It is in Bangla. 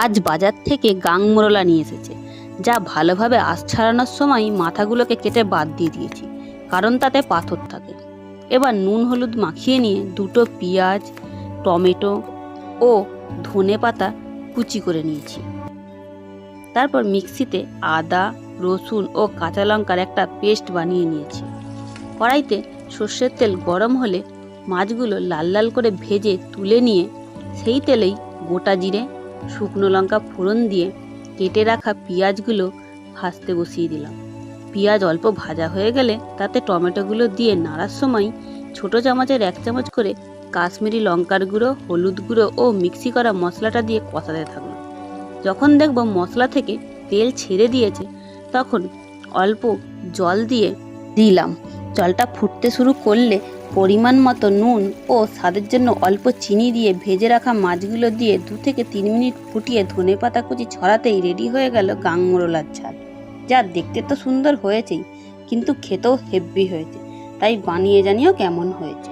আজ বাজার থেকে গাং মোরলা নিয়ে এসেছে, যা ভালোভাবে আঁশ ছাড়ানোর সময় মাথাগুলোকে কেটে বাদ দিয়ে দিয়েছি, কারণ তাতে পাথর থাকে। এবার নুন হলুদ মাখিয়ে নিয়ে দুটো পেঁয়াজ, টমেটো ও ধনে পাতা কুচি করে নিয়েছি। তারপর মিক্সিতে আদা, রসুন ও কাঁচা লঙ্কার একটা পেস্ট বানিয়ে নিয়েছি। কড়াইতে সর্ষের তেল গরম হলে মাছগুলো লাল লাল করে ভেজে তুলে নিয়ে সেই তেলেই গোটা জিরে শুকনো লঙ্কা ফোড়ন দিয়ে কেটে রাখা পেঁয়াজগুলো ভাজতে বসিয়ে দিলাম। পেঁয়াজ অল্প ভাজা হয়ে গেলে তাতে টমেটোগুলো দিয়ে নাড়ার সময় ছোট চামচের এক চামচ করে কাশ্মীরি লঙ্কার গুঁড়ো, হলুদ গুঁড়ো ও মিক্সি করা মশলাটা দিয়ে কষাতে থাকলাম। যখন দেখব মশলা থেকে তেল ছেড়ে দিয়েছে, তখন অল্প জল দিয়ে দিলাম। জলটা ফুটতে শুরু করলে পরিমাণ মতো নুন ও স্বাদের জন্য অল্প চিনি দিয়ে ভেজে রাখা মাছগুলো দিয়ে দু থেকে তিন মিনিট ফুটিয়ে ধনে পাতা কুচি ছড়াতেই রেডি হয়ে গেল গাংমোরলার ঝাল। যা দেখতে তো সুন্দর হয়েছেই, কিন্তু খেতেও হেব্বি হয়েছে, তাই বানিয়ে জানিও কেমন হয়েছে।